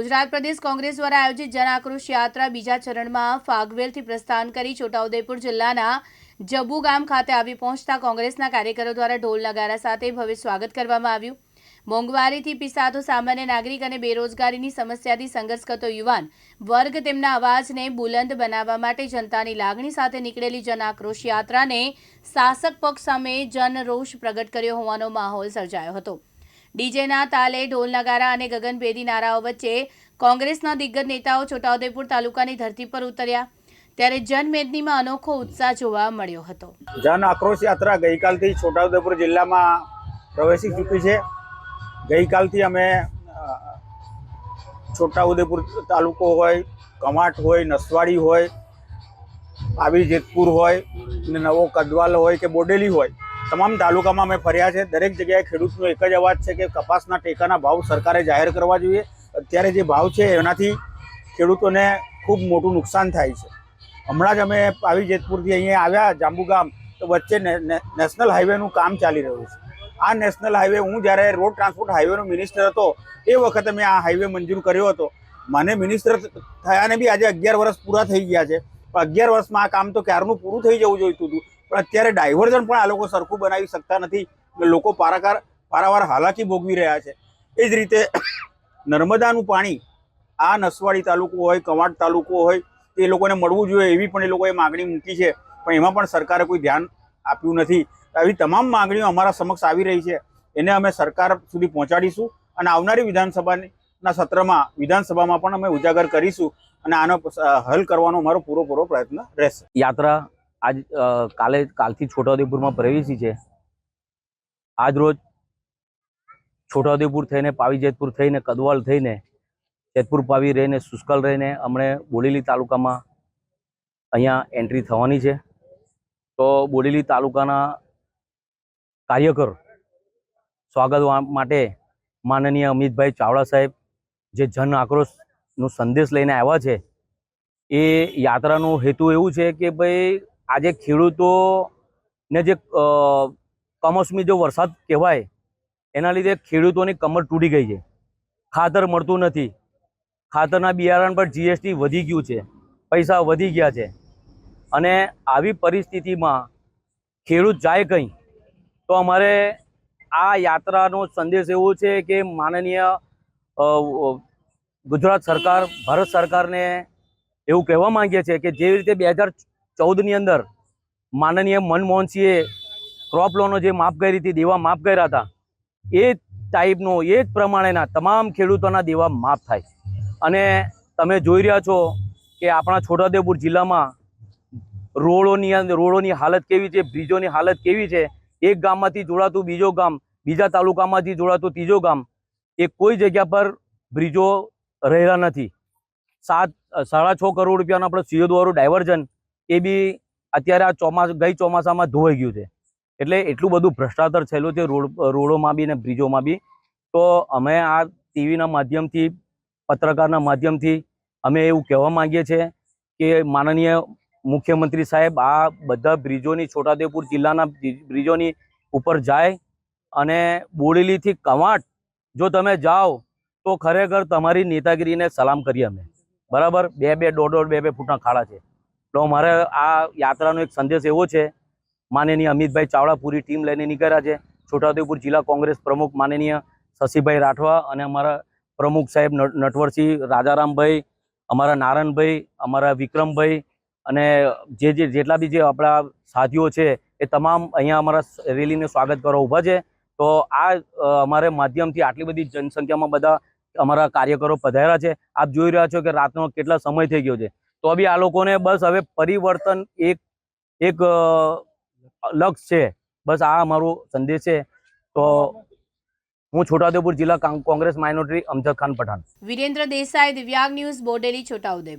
ગુજરાત પ્રદેશ કોંગ્રેસ દ્વારા આયોજિત જન આક્રોશ યાત્રા બીજા ચરણમાં ફાગવેલથી પ્રસ્થાન કરી છોટાઉદેપુર જિલ્લાના જબુ ગામ ખાતે આવી પહોંચતા કોંગ્રેસના કાર્યકરો દ્વારા ઢોલ નગારા સાથે ભવ્ય સ્વાગત કરવામાં આવ્યું. મોંઘવારીથી પીસાતો સામાન્ય નાગરિક અને બેરોજગારીની સમસ્યાથી સંઘર્ષ કરતો યુવાન વર્ગ તેમના અવાજને બુલંદ બનાવવા માટે જનતાની લાગણી સાથે નીકળેલી જન આક્રોશ યાત્રાને શાસક પક્ષ સામે જનરોષ પ્રગટ કર્યો હોવાનો માહોલ સર્જાયો હતો. ડીજેના તાલે ઢોલ નગારા અને ગગનભેદી નારાઓ વચ્ચે કોંગ્રેસના દિગ્ગજ નેતાઓ છોટાઉદેપુર તાલુકાની ધરતી પર ઉતર્યા. ત્યારે જનમેદનીમાં અનોખો ઉત્સાહ જોવા મળ્યો હતો. જન આક્રોશ યાત્રા ગઈકાલથી છોટાઉદેપુર જિલ્લામાં પ્રવેશી ચૂકી છે. ગઈકાલથી અમે છોટાઉદેપુર તાલુકો હોય, કમાટ હોય, નસવાડી હોય આવી જેતપુર હોય, ને નવો કદવાલ હોય કે બોડેલી હોય તમામ તાલુકામાં અમે ફર્યા છે. દરેક જગ્યાએ ખેડૂતનો એક જ અવાજ છે કે કપાસના ટેકાના ભાવ સરકારે જાહેર કરવા જોઈએ. અત્યારે જે ભાવ છે એનાથી ખેડૂતોને ખૂબ મોટું નુકસાન થાય છે. હમણાં જ અમે આવી જેતપુરથી અહીંયા આવ્યા જાંબુગામ તો વચ્ચે નેશનલ હાઈવેનું કામ ચાલી રહ્યું છે. આ નેશનલ હાઈવે, હું જ્યારે રોડ ટ્રાન્સપોર્ટ હાઈવેનો મિનિસ્ટર હતો, એ વખતે મેં આ હાઈવે મંજૂર કર્યો હતો. મને મિનિસ્ટર થયાને બી આજે અગિયાર વર્ષ પૂરા થઈ ગયા છે. પણ અગિયાર વર્ષમાં આ કામ તો ક્યારનું પૂરું થઈ જવું જોઈતું હતું? પણ અત્યારે ડાયવર્ઝન પણ આ લોકો સરખું બનાવી શકતા નથી લોકો પારાકાર પારાવાર હાલાકી ભોગવી રહ્યા છે. એ જ રીતે નર્મદાનું પાણી આ નસવાડી તાલુકો હોય, કવાંટ તાલુકો હોય, એ લોકોને મળવું જોઈએ એવી પણ એ લોકોએ માગણી મૂકી છે. પણ એમાં પણ સરકારે કોઈ ધ્યાન આપ્યું નથી. આવી તમામ માંગણીઓ અમારા સમક્ષ આવી રહી છે. એને અમે સરકાર સુધી પહોંચાડીશું અને આવનારી વિધાનસભાના સત્રમાં, વિધાનસભામાં પણ અમે ઉજાગર કરીશું અને આનો હલ કરવાનો અમારો પૂરો પ્રયત્ન રહેશે. યાત્રા આજ કાલે, કાલથી છોટાઉદેપુરમાં પ્રવેશી છે. આજ રોજ છોટાઉદેપુર થઈને, પાવી જેતપુર થઈને, કદવાલ થઈને, જેતપુર પાવી રહીને, સુસ્કલ રહીને અમને બોડેલી તાલુકામાં અહીંયા એન્ટ્રી થવાની છે. તો બોડેલી તાલુકાના કાર્યકર સ્વાગત માટે માનનીય અમિતભાઈ ચાવડા સાહેબ જે જન આક્રોશનો સંદેશ લઈને આવ્યા છે, એ યાત્રાનો હેતુ એવું છે કે ભાઈ આજે ખેડૂતોને જે કમોસમી જો વરસાદ કહેવાય, એના લીધે ખેડૂતોની કમર તૂટી ગઈ છે. ખાતર મળતું નથી. ખાતરના બિયારણ પર જીએસટી વધી ગયું છે. પૈસા વધી ગયા છે. અને આવી પરિસ્થિતિમાં ખેડૂત જાય કંઈ, તો અમારે આ યાત્રાનો સંદેશ એવો છે કે માનનીય ગુજરાત સરકાર, ભારત સરકારને એવું કહેવા માંગીએ છીએ કે જેવી રીતે બે હજાર ચૌદની અંદર માનનીય મનમોહનસિંહે ક્રોપ લોનો જે માફ કરી હતી, દેવા માફ કર્યા હતા, એ ટાઈપનો એ જ પ્રમાણેના તમામ ખેડૂતોના દેવા માફ થાય. અને તમે જોઈ રહ્યા છો કે આપણા છોટાઉદેપુર જિલ્લામાં રોડોની રોડોની હાલત કેવી છે, બ્રિજોની હાલત કેવી છે, એક ગામમાંથી જોડાતું બીજો ગામ, બીજા તાલુકામાંથી જોડાતું ત્રીજો ગામ, એ કોઈ જગ્યા પર બ્રિજો રહેલા નથી. સાત સાડા છ કરોડ રૂપિયાનું આપણે સિયોદવાળું ડાયવર્ઝન એ બી અત્યારે આ ચોમાસ, ગઈ ચોમાસામાં ધોવાઈ ગયું છે. એટલે એટલું બધું ભ્રષ્ટાચાર થયેલું છે રોડ, રોડોમાં બી ને બ્રિજોમાં બી. તો અમે આ ટીવીના માધ્યમથી, પત્રકારના માધ્યમથી અમે એવું કહેવા માંગીએ છીએ કે માનનીય મુખ્યમંત્રી સાહેબ આ બધા બ્રિજોની, છોટાઉદેપુર જિલ્લાના બ્રિજોની ઉપર જાય અને બોડેલીથી કવાંટ જો તમે જાઓ તો ખરેખર તમારી નેતાગીરીને સલામ કરીએ અમે. બરાબર? બે બે દોઢ દોઢ બે બે ફૂટના ખાડા છે. તો મારે આ યાત્રાનો એક સંદેશ એવો છે, માનનીય અમિતભાઈ ચાવડા પૂરી ટીમ લઈને નીકળ્યા છે. છોટાઉદેપુર જિલ્લા કોંગ્રેસ પ્રમુખ માનનીય શશીભાઈ રાઠવા અને અમારા પ્રમુખ સાહેબ નટ- નટવરસિંહ રાજારામભાઈ, અમારા નારાયણભાઈ અમારા વિક્રમભાઈ અને જે જે, જેટલા બી જે આપણા સાથીઓ છે, એ તમામ અહીંયા અમારા રેલીને સ્વાગત કરવા ઊભા છે. તો આ અમારે માધ્યમથી આટલી બધી જનસંખ્યામાં બધા અમારા કાર્યકરો પધાર્યા છે. આપ જોઈ રહ્યા છો કે રાતનો કેટલા સમય થઈ ગયો છે. તો બી આ લોકોને બસ હવે પરિવર્તન એક એક લક્ષ છે. બસ આ અમારો સંદેશ છે. તો હું છોટાઉદેપુર જિલ્લા કોંગ્રેસ માઇનોરિટી અમજદ ખાન પઠાણ. વિરેન્દ્ર દેસાઈ, દિવ્યાંગ ન્યૂઝ, બોડેલી, છોટાઉદેપુર.